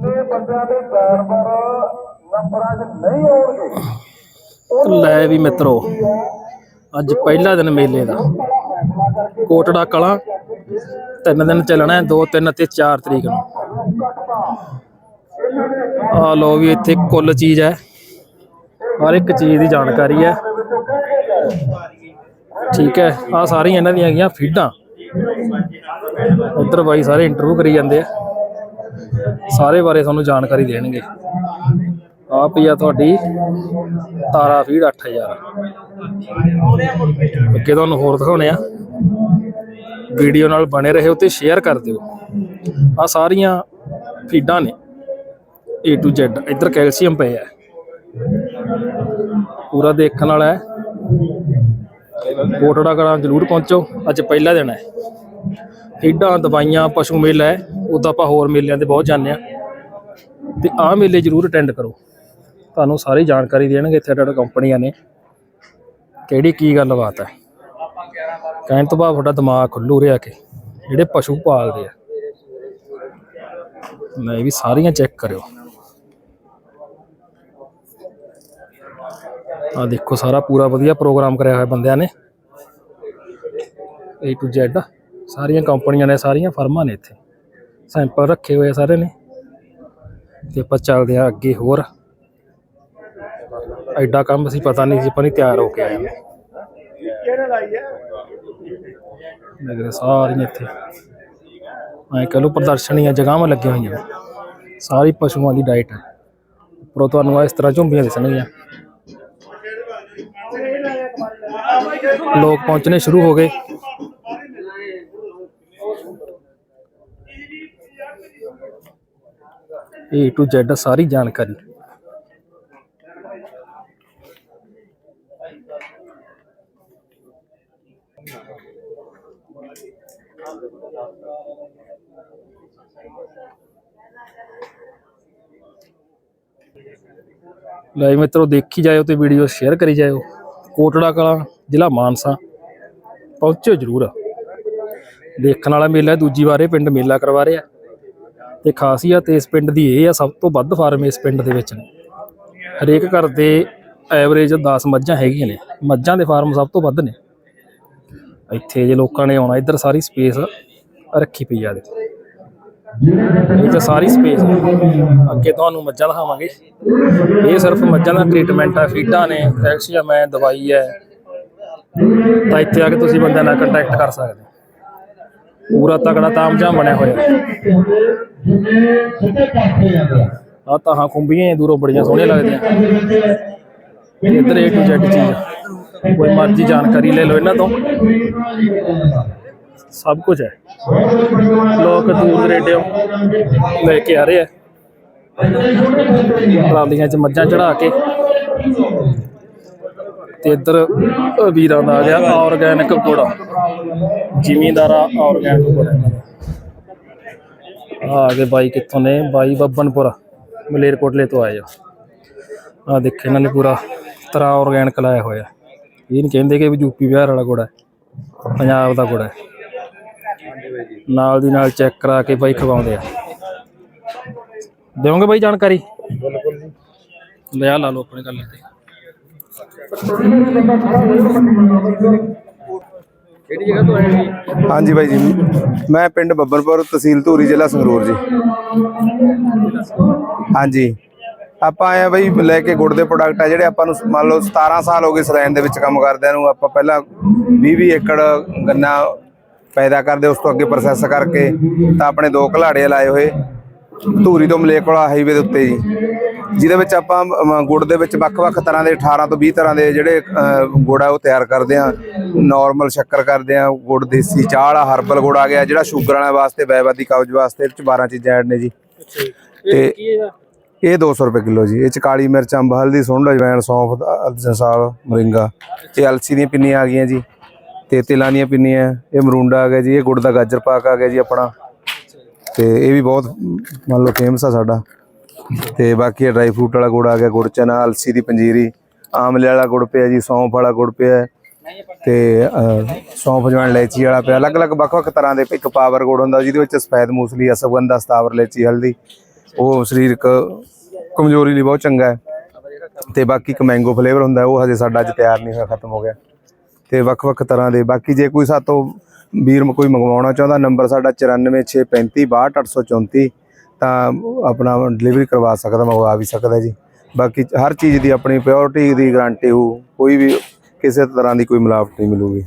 ਜਿੰਨੇ ਬੰਦਿਆਂ ਦੇ ਪੈਰ ਪਰ ਨੰਬਰਾਂ 'ਚ ਨਹੀਂ ਆਉਣਗੇ। ਲੈ ਵੀ ਮਿੱਤਰੋ ਅੱਜ ਪਹਿਲਾ ਦਿਨ ਮੇਲੇ ਦਾ। ਕੋਟੜਾ ਕਲਾਂ ਤਿੰਨ ਦਿਨ ਚੱਲਣਾ ਹੈ 2 3 ਤੇ 4 ਤਰੀਕ ਨੂੰ। ਆ ਲੋ ਵੀ ਇੱਥੇ ਕੁੱਲ ਚੀਜ਼ ਹੈ। ਹਰ ਇੱਕ ਚੀਜ਼ ਦੀ ਜਾਣਕਾਰੀ ਹੈ। ਠੀਕ ਹੈ ਆ ਸਾਰੀਆਂ ਇਹਨਾਂ ਦੀਆਂ ਹੈਗੀਆਂ ਫੀਡਾਂ। ਉਧਰ ਬਾਈ ਸਾਰੇ ਇੰਟਰਵਿਊ ਕਰੀ ਜਾਂਦੇ ਆ। ਸਾਰੇ ਬਾਰੇ ਤੁਹਾਨੂੰ ਜਾਣਕਾਰੀ ਦੇਣਗੇ। ਆ ਪਈ ਆ ਤੁਹਾਡੀ ਤਾਰਾ ਫੀਡ 8000 ਅੱਗੇ ਤੁਹਾਨੂੰ ਹੋਰ ਦਿਖਾਉਣੇ ਆ। ਵੀਡੀਓ ਨਾਲ ਬਣੇ ਰਹੋ ਤੇ ਸ਼ੇਅਰ ਕਰ ਦਿਓ। ਆ ਸਾਰੀਆਂ ਫੀਡਾਂ ਨੇ। A to Z, ਇੱਧਰ ਕੈਲਸ਼ੀਅਮ ਪਏ ਆ। ਪੂਰਾ ਦੇਖਣ ਵਾਲਾ ਹੈ। ਕੋਟੜਾ ਕਰਾਂ ਜਰੂਰ ਪਹੁੰਚੋ। ਅੱਜ ਪਹਿਲਾ ਦਿਨ ਹੈ। ਫੀਡਾਂ ਦਵਾਈਆਂ, ਪਸ਼ੂ ਮੇਲਾ ਹੈ। ਉਦਾਂ ਆਪਾਂ ਹੋਰ ਮੇਲਿਆਂ ਤੇ ਬਹੁਤ ਜਾਂਦੇ ਆ। ਤੇ ਆਹ ਮੇਲੇ ਜਰੂਰ ਅਟੈਂਡ ਕਰੋ। ਤੁਹਾਨੂੰ ਸਾਰੀ ਜਾਣਕਾਰੀ ਦੇਣਗੇ ਇੱਥੇ ਤੁਹਾਡੇ ਕੰਪਨੀਆਂ ਨੇ। ਕਿਹੜੀ ਕੀ ਗੱਲਬਾਤ ਹੈ। ਕਹਿਣ ਤੋਂ ਬਾਅਦ ਤੁਹਾਡਾ ਦਿਮਾਗ ਖੁੱਲੂ ਰਿਹਾ ਕਿ ਜਿਹੜੇ ਪਸ਼ੂ ਪਾਲਦੇ ਆ। ਮੈਂ ਵੀ ਸਾਰੀਆਂ ਚੈੱਕ ਕਰਿਓ। ਆ ਦੇਖੋ ਸਾਰਾ ਪੂਰਾ ਵਧੀਆ ਪ੍ਰੋਗਰਾਮ ਕਰਿਆ ਹੋਇਆ ਬੰਦਿਆਂ ਨੇ। A to Z ਸਾਰੀਆਂ ਕੰਪਨੀਆਂ ਨੇ, ਸਾਰੀਆਂ ਫਰਮਾਂ ਨੇ ਇੱਥੇ। ਸੈਂਪਲ ਰੱਖੇ ਹੋਏ ਸਾਰੇ ਨੇ। ਤੇ ਆਪਾਂ ਚੱਲਦੇ ਆ ਅੱਗੇ ਹੋਰ। ਐਡਾ ਕੰਮ ਸੀ ਪਤਾ ਨਹੀਂ ਸੀ, ਆਪਾਂ ਨਹੀਂ ਤਿਆਰ ਹੋ ਕੇ ਆਏ। ਹਾਂ ਮੇਰੇ ਸਾਰੀਆਂ ਇੱਥੇ। ਐ ਕਹ ਲਓ ਪ੍ਰਦਰਸ਼ਨੀਆਂ ਜਗ੍ਹਾਵਾਂ ਲੱਗੀਆਂ ਹੋਈਆਂ ਨੇ। ਸਾਰੀ ਪਸ਼ੂਆਂ ਦੀ ਡਾਈਟ ਹੈ ਉੱਪਰੋਂ ਤੁਹਾਨੂੰ ਇਸ ਤਰ੍ਹਾਂ ਝੁੰਬੀਆਂ ਦਿਸਣਗੀਆਂ। ਲੋਕ ਪਹੁੰਚਣੇ ਸ਼ੁਰੂ ਹੋ ਗਏ। A to Z ਸਾਰੀ ਜਾਣਕਾਰੀ। ਲੈ ਮਿੱਤਰੋ, ਦੇਖੀ ਜਾਇਓ ਤੇ ਵੀਡੀਓ ਸ਼ੇਅਰ ਕਰੀ ਜਾਇਓ। ਕੋਟੜਾ ਕਲਾਂ, ਜ਼ਿਲ੍ਹਾ ਮਾਨਸਾ। ਪਹੁੰਚੋ ਜਰੂਰ। ਦੇਖਣ ਵਾਲਾ ਮੇਲਾ ਦੂਜੀ ਵਾਰ ਇਹ ਪਿੰਡ ਮੇਲਾ ਕਰਵਾ ਰਿਹਾ। ਤੇ ਖਾਸੀਅਤ ਇਸ ਪਿੰਡ ਦੀ ਇਹ ਆ, ਸਭ ਤੋਂ ਵੱਧ ਫਾਰਮ ਇਸ ਪਿੰਡ ਦੇ ਵਿੱਚ ਨੇ। ਹਰੇਕ ਘਰ ਦੇ ਐਵਰੇਜ 10 ਮੱਝਾਂ ਹੈਗੀਆਂ ਨੇ। ਮੱਝਾਂ ਦੇ ਫਾਰਮ ਸਭ ਤੋਂ ਵੱਧ ਨੇ। ਇੱਥੇ ਜੇ ਲੋਕਾਂ ਨੇ ਆਉਣਾ, ਇੱਧਰ ਸਾਰੀ ਸਪੇਸ ਰੱਖੀ ਪਈ ਆ ਦੇਖੋ। ਇਹ ਤਾਂ ਸਾਰੀ ਸਪੇਸ ਅੱਗੇ ਤੁਹਾਨੂੰ ਮੱਝਾਂ ਦਿਖਾਵਾਂਗੇ। ਇਹ ਸਿਰਫ ਮੱਝਾਂ ਦਾ ਟ੍ਰੀਟਮੈਂਟ ਹੈ ਫੀਡਾਂ ਨੇ ਕੈਲਸ਼ੀਅਮ ਹੈ, ਦਵਾਈ ਹੈ। ਤਾਂ ਇੱਥੇ ਆ ਕੇ ਤੁਸੀਂ ਬੰਦਿਆਂ ਨਾਲ ਕੰਟੈਕਟ ਕਰ ਸਕਦੇ ਹੋ। ਪੂਰਾ ਤਕੜਾ ਤਾਮਝਾਮ ਬਣਿਆ ਹੋਇਆ। ਆ। ਤਾਂ ਖੁੰਬੀਆਂ ਦੂਰੋਂ ਬੜੀਆਂ ਸੋਹਣੀਆਂ ਲੱਗਦੀਆਂ। ਇੱਧਰ A to Z ਚੀਜ਼ ਕੋਈ ਮਰਜ਼ੀ ਜਾਣਕਾਰੀ ਲੈ ਲਓ ਇਹਨਾਂ ਤੋਂ। ਸਭ ਕੁਝ ਹੈ। ਲੋਕ ਦੂਰ ਦਰੇਡਿਓਂ ਲੈ ਕੇ ਆ ਰਹੇ ਆ। ਟਰਾਲੀਆਂ 'ਚ ਮੱਝਾਂ ਚੜਾ ਕੇ। ਤੇ ਇੱਧਰ ਵੀਰਾਂ ਦਾ ਆ ਗਿਆ ਆਰਗੈਨਿਕ ਗੁੜ ਜ਼ਿਮੀਂਦਾਰਾ ਆਰਗੈਨਿਕ ਗੁੜ ਆ ਗਏ ਬਾਈ ਕਿੱਥੋਂ ਨੇ? ਬਾਈ ਬੱਬਨਪੁਰਾ, ਮਲੇਰਕੋਟਲੇ ਤੋਂ ਆਏ ਆ। ਆ ਦੇਖ ਇਹਨਾਂ ਨੇ ਪੂਰਾ ਤਰਾ ਆਰਗੈਨਿਕ ਲਾਇਆ ਹੋਇਆ। ਇਹ ਨਹੀਂ ਕਹਿੰਦੇ ਕਿ ਵੀ ਯੂਪੀ ਬਿਹਾਰ ਵਾਲਾ ਗੁੜ ਹੈ, ਪੰਜਾਬ ਦਾ ਗੁੜ ਹੈ। ਨਾਲ ਦੀ ਨਾਲ ਚੈੱਕ ਕਰਾ ਕੇ ਬਾਈ ਖਵਾਉਂਦੇ ਆ। ਦੇਵੋਗੇ ਬਾਈ ਜਾਣਕਾਰੀ? ਬਿਲਕੁਲ ਜੀ ਲਿਆ ਲਾ ਲਓ ਆਪਣੇ ਗੱਲ ਤੇ। ਕਿਹੜੀ ਜਗ੍ਹਾ ਤੋਂ ਆਏ ਜੀ ਹਾਂਜੀ ਬਾਈ ਜੀ, ਮੈਂ ਪਿੰਡ ਬੱਬਰਪੁਰ ਤਹਿਸੀਲ ਧੂਰੀ, ਜ਼ਿਲ੍ਹਾ ਸੰਗਰੂਰ ਜੀ। ਹਾਂਜੀ। ਆਪਾਂ ਆਏ ਆ ਬਈ ਲੈ ਕੇ ਗੁੜ ਦੇ ਪ੍ਰੋਡਕਟ ਆ ਜਿਹੜੇ ਆਪਾਂ ਨੂੰ ਮੰਨ ਲਓ 17 ਸਾਲ ਹੋ ਗਏ ਸਲੈਨ ਦੇ ਵਿੱਚ ਕੰਮ ਕਰਦਿਆਂ ਨੂੰ, ਆਪਾਂ ਪਹਿਲਾਂ 20 20 ਏਕੜ ਗੰਨਾ ਪੈਦਾ ਕਰਦੇ, ਉਸ ਤੋਂ ਅੱਗੇ ਪ੍ਰੋਸੈਸ ਕਰਕੇ ਤਾਂ ਆਪਣੇ ਦੋ ਘਲਾੜੇ ਲਾਏ ਹੋਏ। ਧੂਰੀ ਤੋਂ ਮਲੇਕੋਲਾ ਹਾਈਵੇ ਦੇ ਉੱਤੇ ਜੀ। ਜਿਹਦੇ ਵਿੱਚ ਆਪਾਂ ਗੁੜ ਦੇ ਵਿੱਚ ਵੱਖ-ਵੱਖ ਤਰ੍ਹਾਂ ਦੇ 18 ਤੋਂ 20 ਤਰ੍ਹਾਂ ਦੇ ਜਿਹੜੇ ਗੁੜ ਆ ਉਹ ਤਿਆਰ ਕਰਦੇ ਆ। ਨਾਰਮਲ ਸ਼ੱਕਰ ਕਰਦੇ ਆ ਗੁੜ ਦੇਸੀ ਚਾਹ ਵਾਲਾ ਹਰਬਲ ਗੁੜ ਆ ਗਿਆ ਜਿਹੜਾ ਸ਼ੂਗਰ ਵਾਲਿਆਂ ਵਾਸਤੇ ਵੈਵਾਦੀ ਕਬਜ਼ ਵਾਸਤੇ ਇਹ 'ਚ 12 ਚੀਜ਼ਾਂ ਐਡ ਨੇ ਜੀ। ਤੇ ਇਹ 200 ਰੁਪਏ ਕਿਲੋ ਜੀ। ਇਹ ਚ ਕਾਲੀ ਮਿਰਚ ਅੰਬ ਹਲਦੀ ਸੁੰਡ ਅਜਵਾਇਣ ਸੌਂਫ ਜਸਾਲ ਮਰਿੰਗਾ। ਇਹ ਅਲਸੀ ਦੀਆਂ ਪਿੰਨੀਆਂ ਆ ਗਈਆਂ ਜੀ। ਤੇ ਤਿਲਾਂ ਦੀਆਂ ਪਿੰਨੀਆਂ ਇਹ ਮਰੂੰਡਾ ਆ ਗਿਆ ਜੀ ਇਹ ਗੁੜ ਦਾ ਗਾਜਰ ਪਾਕ ਆ ਗਿਆ ਜੀ ਆਪਣਾ। ਤੇ ਇਹ ਵੀ ਬਹੁਤ ਮੰਨ ਲਓ ਫੇਮਸ ਆ ਸਾਡਾ। ਤੇ ਬਾਕੀ ਡਰਾਈ ਫਰੂਟ ਵਾਲਾ ਗੁੜ ਆ ਗਿਆ ਗੁੜ ਚਨਾ ਅਲਸੀ ਦੀ ਪੰਜੀਰੀ ਆਮਲੇ ਵਾਲਾ ਗੁੜ ਪਿਆ ਜੀ ਸੌਂਫ ਵਾਲਾ ਗੁੜ ਪਿਆ। ਹੈ, ਤੇ ਸੌਂਫ ਜਵੈਣ ਇਲਾਇਚੀ ਵਾਲਾ ਪਿਆ। ਅਲੱਗ-ਅਲੱਗ ਵੱਖ-ਵੱਖ ਤਰ੍ਹਾਂ ਦੇ ਇੱਕ ਪਾਵਰ ਗੁੜ ਹੁੰਦਾ ਜਿਹਦੇ ਵਿੱਚ ਸਫੈਦ ਮੂਸਲੀ ਅਸਵਗੰਧਾ ਸਤਾਵਰ ਇਲਾਇਚੀ ਹਲਦੀ। ਉਹ ਸਰੀਰਕ ਕਮਜ਼ੋਰੀ ਲਈ ਬਹੁਤ ਚੰਗਾ ਹੈ। ਤੇ ਬਾਕੀ ਇੱਕ ਮੈਂਗੋ ਫਲੇਵਰ ਹੁੰਦਾ ਉਹ ਹਜੇ ਸਾਡਾ ਅੱਜ ਤਿਆਰ ਨਹੀਂ ਹੋਇਆ ਖਤਮ ਹੋ ਗਿਆ। ਤੇ ਵੱਖ-ਵੱਖ ਤਰ੍ਹਾਂ ਦੇ ਬਾਕੀ ਜੇ ਕੋਈ ਸਾਤੋਂ ਵੀਰ ਮ- ਕੋਈ ਮੰਗਵਾਉਣਾ ਚਾਹੁੰਦਾ, ਨੰਬਰ ਸਾਡਾ 9465362834 ਤਾਂ ਆਪਣਾ ਡਿਲੀਵਰੀ ਕਰਵਾ ਸਕਦਾ, ਮੰਗਵਾ ਵੀ ਸਕਦਾ ਜੀ। ਬਾਕੀ ਹਰ ਚੀਜ਼ ਦੀ ਆਪਣੀ ਪਿਓਰਿਟੀ ਦੀ ਗਾਰੰਟੀ ਹੋ ਕੋਈ ਵੀ ਕਿਸੇ ਤਰ੍ਹਾਂ ਦੀ ਕੋਈ ਮਿਲਾਵਟ ਨਹੀਂ ਮਿਲੂਗੀ।